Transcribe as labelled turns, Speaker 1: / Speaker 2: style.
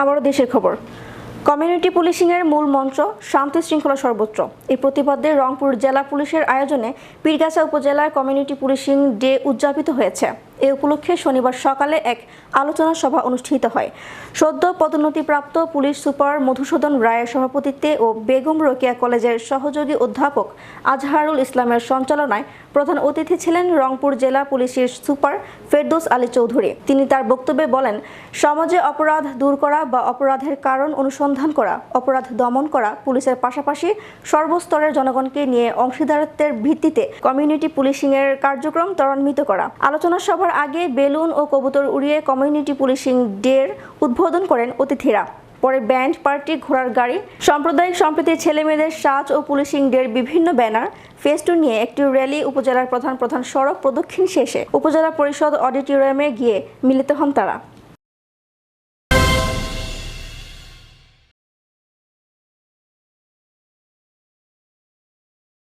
Speaker 1: আবারও দেশের খবর। কমিউনিটি পুলিশিংয়ের মূল মঞ্চ শান্তি শৃঙ্খলা সর্বোচ্চ এই প্রতিবাদে রংপুর জেলা পুলিশের আয়োজনে পীরগাছা উপজেলার কমিউনিটি পুলিশিং ডে উদযাপিত হয়েছে। এ উপলক্ষে শনিবার সকালে এক আলোচনা সভা অনুষ্ঠিত হয়। সদ্য পদোন্নতিপ্রাপ্ত পুলিশ সুপার মধুসূদন রায়ের সভাপতিত্বে ও বেগম রোকেয়া কলেজের সহযোগী অধ্যাপক আজহারুল ইসলামের সঞ্চালনায় প্রধান অতিথি ছিলেন রংপুর জেলা পুলিশের সুপার ফেরদৌস আলী চৌধুরী। তিনি তার বক্তব্যে বলেন, সমাজে অপরাধ দূর করা বা অপরাধের কারণ অনুসন্ধান করা, অপরাধ দমন করা পুলিশের পাশাপাশি সর্বস্তরের জনগণকে নিয়ে অংশীদারত্বের ভিত্তিতে কমিউনিটি পুলিশিং এর কার্যক্রম ত্বরান্বিত করা। আলোচনা সভার আগে বেলুন ও কবুতর উড়িয়ে কমিউনিটি পুলিশিং ডের উদ্বোধন করেন অতিথিরা। পরে ব্যান্ড পার্টি, ঘোড়ার গাড়ি, সাম্প্রদায়িক সম্প্রীতির ছেলেমেয়েদের সাজ ও পুলিশিং ডের বিভিন্ন ব্যানার ফেস্টুন নিয়ে একটি র্যালি, উপজেলার প্রধান প্রধান সড়ক প্রদক্ষিণ শেষে উপজেলা পরিষদ অডিটোরিয়ামে গিয়ে মিলিত হন তারা।